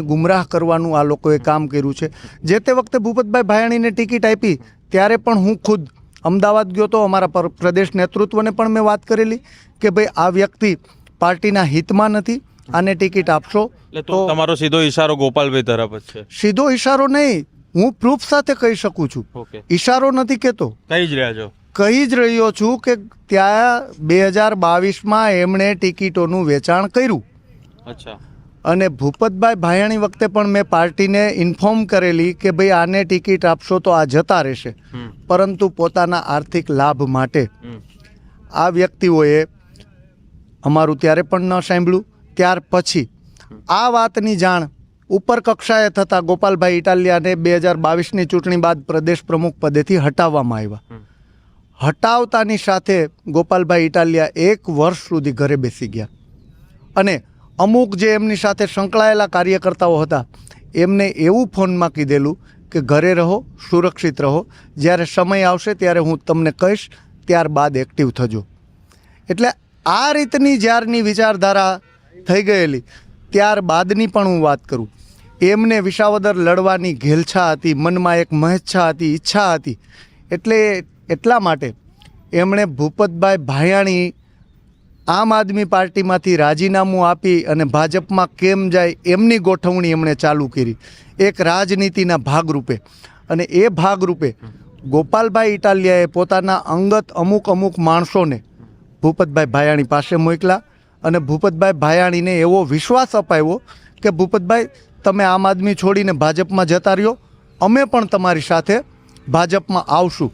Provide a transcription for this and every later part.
ગુમરાહ કરવાનું આ લોકોએ કામ કર્યું છે. જે તે વખતે ભૂપતભાઈ ભાયાણીને ટિકિટ આપી ત્યારે પણ હું ખુદ અમદાવાદ ગયો તો અમારા પ્રદેશ નેતૃત્વને પણ મેં વાત કરેલી કે ભાઈ આ વ્યક્તિ પાર્ટીના હિતમાં નથી આને ટિકિટ આપશો તો તમારો સીધો ઈશારો ગોપાલભાઈ તરફ જ છે. સીધો ઈશારો નહીં હું પ્રૂફ સાથે કહી શકું છું. ઈશારો નથી કહેતો કહી જ રહ્યા છો? કહી જ રહ્યો છું કે ત્યાં બે હજાર બાવીસમાં એમણે ટિકિટોનું વેચાણ કર્યું. અચ્છા. અને ભૂપતભાઈ ભાયાણી વખતે પણ મેં પાર્ટીને ઇન્ફોર્મ કરેલી કે ભાઈ આને ટિકિટ આપશો તો આ જતા રહેશે. પરંતુ પોતાના આર્થિક લાભ માટે આ વ્યક્તિઓએ અમારું ત્યારે પણ ન સાંભળ્યું. ત્યાર પછી આ વાતની જાણ ઉપર કક્ષાએ થતાં ગોપાલભાઈ ઇટાલિયાને બે હજાર બાવીસની ચૂંટણી બાદ પ્રદેશ પ્રમુખ પદેથી હટાવવામાં આવ્યા. હટાવતાની સાથે ગોપાલભાઈ ઇટાલિયા એક વર્ષ સુધી ઘરે બેસી ગયા. અને અમુક જે એમની સાથે સંકળાયેલા કાર્યકર્તાઓ હતા, એમને એવું ફોનમાં કીધેલું કે ઘરે રહો, સુરક્ષિત રહો, જ્યારે સમય આવશે ત્યારે હું તમને કહીશ, ત્યારબાદ એક્ટિવ થજો. એટલે આ રીતની જ્યારની વિચારધારા થઈ ગયેલી, ત્યારબાદની પણ હું વાત કરું. એમને વિસાવદર લડવાની ઘેલછા હતી, મનમાં એક મહેચ્છા હતી, ઈચ્છા હતી. એટલે એટલા માટે એમણે ભૂપતભાઈ ભાયાણી આમ આદમી પાર્ટીમાંથી રાજીનામું આપી અને ભાજપમાં કેમ જાય એમની ગોઠવણી એમણે ચાલુ કરી. એક રાજનીતિના ભાગરૂપે. અને એ ભાગરૂપે ગોપાલભાઈ ઇટાલિયાએ પોતાના અંગત અમુક અમુક માણસોને ભૂપતભાઈ ભાયાણી પાસે મોકલા અને ભૂપતભાઈ ભાયાણીને એવો વિશ્વાસ અપાવ્યો કે ભૂપતભાઈ, તમે આમ આદમી છોડીને ભાજપમાં જતા રહ્યો. અમે પણ તમારી સાથે ભાજપમાં આવશું.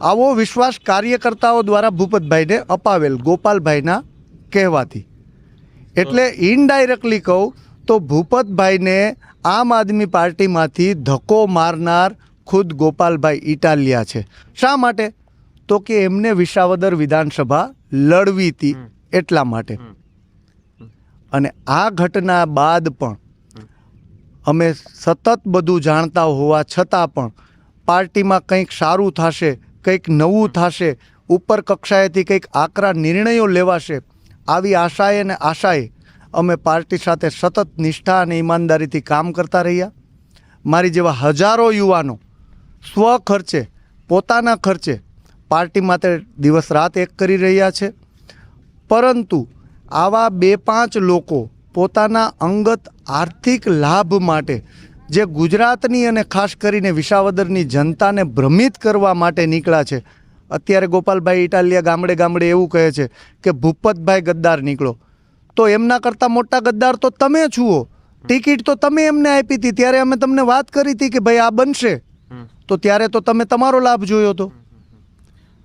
આવો વિશ્વાસ કાર્યકર્તાઓ દ્વારા ભૂપતભાઈને અપાવેલ ગોપાલભાઈના કહેવાથી. એટલે ઇનડાયરેક્ટલી કહું તો ભૂપતભાઈને આમ આદમી પાર્ટીમાંથી ધક્કો મારનાર ખુદ ગોપાલભાઈ ઇટાલિયા છે. શા માટે? તો કે એમને વિસાવદર વિધાનસભા લડવી હતી એટલા માટે. અને આ ઘટના બાદ પણ અમે સતત બધું જાણતા હોવા છતાં પણ પાર્ટીમાં કંઈક સારું થશે કંઈક નવું થશે, ઉપર કક્ષાએથી કંઈક આકરા નિર્ણયો લેવાશે, આવી આશાએ અને આશાએ અમે પાર્ટી સાથે સતત નિષ્ઠા અને ઈમાનદારીથી કામ કરતા રહ્યા. મારી જેવા હજારો યુવાનો સ્વ ખર્ચે, પોતાના ખર્ચે પાર્ટી માટે દિવસ રાત એક કરી રહ્યા છે. પરંતુ આવા બે પાંચ લોકો પોતાના અંગત આર્થિક લાભ માટે જે ગુજરાતની અને ખાસ કરીને વિસાવદરની જનતાને ભ્રમિત કરવા માટે નીકળ્યા છે. અત્યારે ગોપાલભાઈ ઇટાલિયા ગામડે ગામડે એવું કહે છે કે ભૂપતભાઈ ગદ્દાર નીકળો. તો એમના કરતાં મોટા ગદ્દાર તો તમે છુઓ ટિકિટ તો તમે એમને આપી હતી. ત્યારે અમે તમને વાત કરી હતી કે ભાઈ આ બનશે. તો ત્યારે તો તમે તમારો લાભ જોયો હતો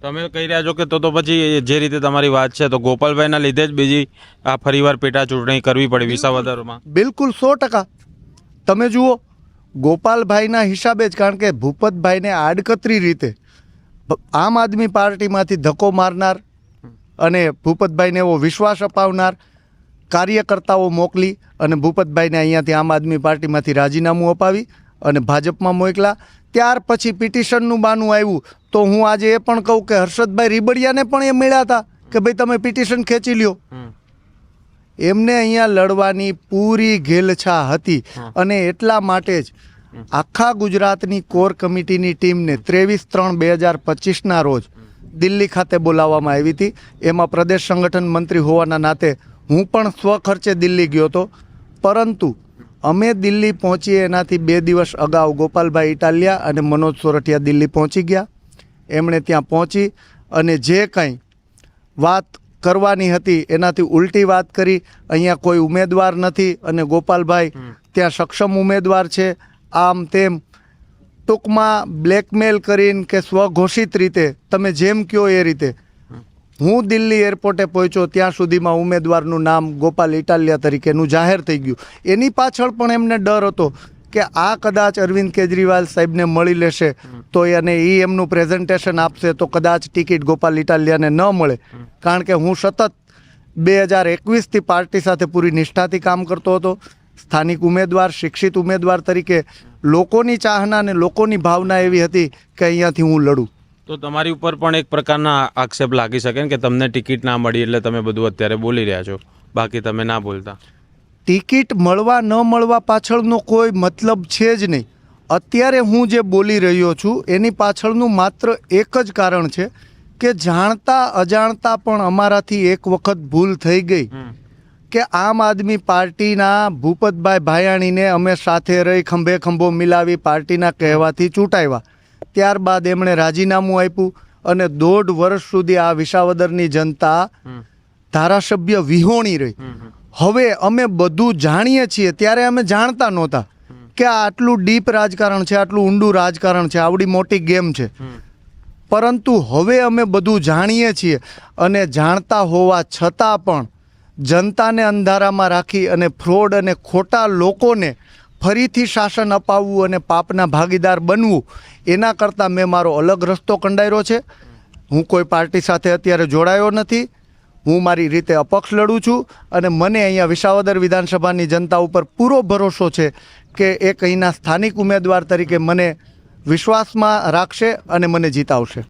તમે કહી રહ્યા છો કે તો તો પછી જે રીતે તમારી વાત છે તો ગોપાલભાઈના લીધે જ બીજી આ ફરીવાર પેટા ચૂંટણી કરવી પડી વિસાવદરમાં. બિલકુલ સો ટકા. તમે જુઓ. ગોપાલભાઈના હિસાબે જ, કારણ કે ભૂપતભાઈને આડકતરી રીતે આમ આદમી પાર્ટીમાંથી ધક્કો મારનાર અને ભૂપતભાઈને એવો વિશ્વાસ અપાવનાર કાર્યકર્તાઓ મોકલી અને ભૂપતભાઈને અહીંયાથી આમ આદમી પાર્ટીમાંથી રાજીનામું અપાવી અને ભાજપમાં મોકલા. ત્યાર પછી પિટિશનનું બાનું આવ્યું. તો હું આજે એ પણ કહું કે હર્ષદભાઈ રીબડિયાને પણ એ મળ્યા હતા કે ભાઈ તમે પિટિશન ખેંચી લ્યો. એમને અહીંયા લડવાની પૂરી ઘેલછા હતી અને એટલા માટે જ આખા ગુજરાતની કોર કમિટીની ટીમને ત્રેવીસ ત્રણ બે હજાર પચીસના રોજ દિલ્હી ખાતે બોલાવવામાં આવી હતી. એમાં પ્રદેશ સંગઠન મંત્રી હોવાના નાતે હું પણ સ્વખર્ચે દિલ્હી ગયો હતો. પરંતુ અમે દિલ્હી પહોંચીએ એનાથી બે દિવસ અગાઉ ગોપાલભાઈ ઇટાલિયા અને મનોજ સોરઠિયા દિલ્હી પહોંચી ગયા. એમણે ત્યાં પહોંચી અને જે કંઈ વાત કરવાની હતી એનાથી ઉલટી વાત કરી. અહીંયા કોઈ ઉમેદવાર નથી અને ગોપાલભાઈ ત્યાં સક્ષમ ઉમેદવાર છે. આમ તેમ ટૂંકમાં બ્લેકમેલ કરીને કે સ્વઘોષિત રીતે તમે જેમ કહો એ રીતે. હું દિલ્હી એરપોર્ટે પહોંચ્યો ત્યાં સુધીમાં ઉમેદવારનું નામ ગોપાલ ઇટાલિયા તરીકેનું જાહેર થઈ ગયું. એની પાછળ પણ એમને ડર હતો. કે આ કદાચ અરવિંદ કેજરીવાલ સાહેબને મળી લેશે, તો અને એ એમનું પ્રેઝન્ટેશન આપશે, તો કદાચ ટિકિટ ગોપાલ ઇટાલિયાને ન મળે. કારણ કે હું સતત બે હજાર એકવીસથી પાર્ટી સાથે પૂરી નિષ્ઠાથી કામ કરતો હતો. સ્થાનિક ઉમેદવાર, શિક્ષિત ઉમેદવાર તરીકે લોકોની ચાહના અને લોકોની ભાવના એવી હતી કે અહીંયાથી હું લડું. તો તમારી ઉપર પણ એક પ્રકારના આક્ષેપ લાગી શકે કે તમને ટિકિટ ના મળી એટલે તમે બધું અત્યારે બોલી રહ્યા છો. બાકી તમે ના બોલતા. ટિકિટ મળવા ન મળવા પાછળનો કોઈ મતલબ છે જ નહીં. અત્યારે હું જે બોલી રહ્યો છું એની પાછળનું માત્ર એક જ કારણ છે કે જાણતા અજાણતા પણ અમારાથી એક વખત ભૂલ થઈ ગઈ. કે આમ આદમી પાર્ટીના ભૂપતભાઈ ભાયાણીને અમે સાથે રહી ખંભે ખંભો મિલાવી પાર્ટીના કહેવાથી ચૂંટાવ્યા ત્યારબાદ એમણે રાજીનામું આપ્યું અને દોઢ વર્ષ સુધી આ વિસાવદરની જનતા ધારાસભ્ય વિહોણી રહી. હવે અમે બધું જાણીએ છીએ, ત્યારે અમે જાણતા નહોતા કે આ આટલું ડીપ રાજકારણ છે, આટલું ઊંડું રાજકારણ છે, આવડી મોટી ગેમ છે. પરંતુ હવે અમે બધું જાણીએ છીએ અને જાણતા હોવા છતાં પણ જનતાને અંધારામાં રાખી અને ફ્રોડ અને ખોટા લોકોને ફરીથી શાસન અપાવવું અને પાપના ભાગીદાર બનવું, એના કરતાં મેં મારો અલગ રસ્તો કંડાયરો છે. હું કોઈ પાર્ટી સાથે અત્યારે જોડાયો નથી. હું મારી રીતે અપક્ષ લડું છું અને મને અહીંયા વિસાવદર વિધાનસભાની જનતા ઉપર પૂરો ભરોસો છે કે એક અહીંના સ્થાનિક ઉમેદવાર તરીકે મને વિશ્વાસમાં રાખશે અને મને જીતાવશે.